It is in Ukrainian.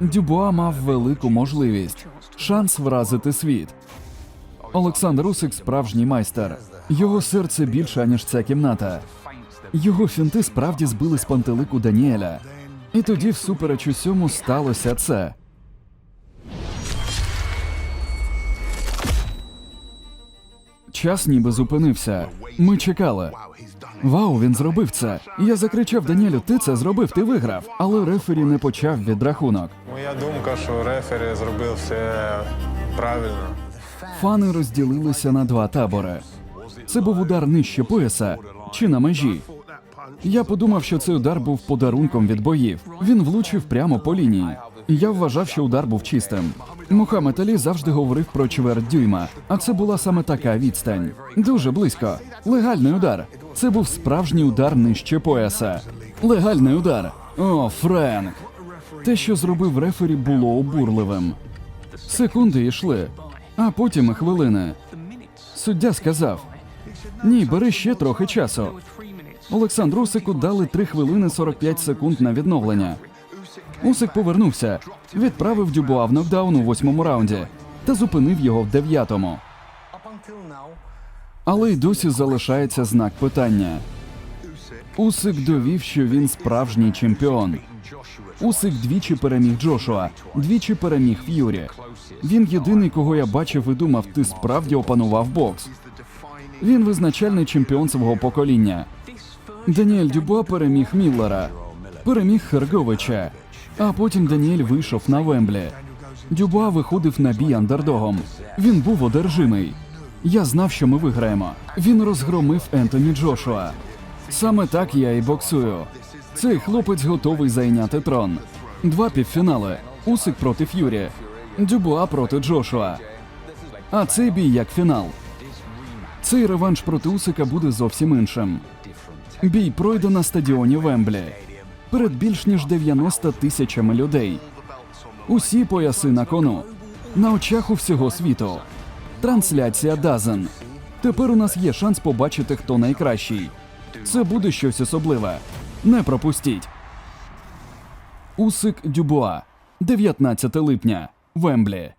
Дюбуа мав велику можливість шанс вразити світ. Олександр Усик справжній майстер. Його серце більше, ніж ця кімната. Його фінти справді збили з пантелику Даніеля. І тоді, всупереч усьому, сталося це. Час ніби зупинився. Ми чекали. Вау, він зробив це. Я закричав Даніелю, ти це зробив, ти виграв. Але рефері не почав відрахунок. Моя думка, що рефері зробив все правильно. Фани розділилися на два табори. Це був удар нижче пояса чи на межі. Я подумав, що цей удар був подарунком від боїв. Він влучив прямо по лінії. І я вважав, що удар був чистим. Мухаммед Алі завжди говорив про чверть дюйма, а це була саме така відстань. Дуже близько. Легальний удар. Це був справжній удар нижче пояса. Легальний удар. О, Френк. Те, що зробив рефері, було обурливим. Секунди йшли, а потім хвилини. Суддя сказав: Ні, бери ще трохи часу. Олександру Усику дали 3 хвилини 45 секунд на відновлення. Усик повернувся, відправив Дюбуа в нокдаун у восьмому раунді та зупинив його в дев'ятому. Але й досі залишається знак питання. Усик довів, що він справжній чемпіон. Усик двічі переміг Джошуа, двічі переміг Ф'юрі. Він єдиний, кого я бачив і думав, ти справді опанував бокс. Він визначальний чемпіон свого покоління. Даніель Дюбуа переміг Міллера, переміг Херговича, а потім Даніель вийшов на Вемблі. Дюбуа виходив на бій андердогом. Він був одержимий. Я знав, що ми виграємо. Він розгромив Ентоні Джошуа. Саме так я і боксую. Цей хлопець готовий зайняти трон. Два півфінали: Усик проти Ф'юрі, Дюбуа проти Джошуа. А цей бій як фінал. Цей реванш проти Усика буде зовсім іншим. Бій пройде на стадіоні Вемблі перед більш ніж 90 тисячами людей. Усі пояси на кону на очах у всього світу. Трансляція Дазен. Тепер у нас є шанс побачити, хто найкращий. Це буде щось особливе. Не пропустіть. Усик Дюбуа, 19 липня, Вемблі.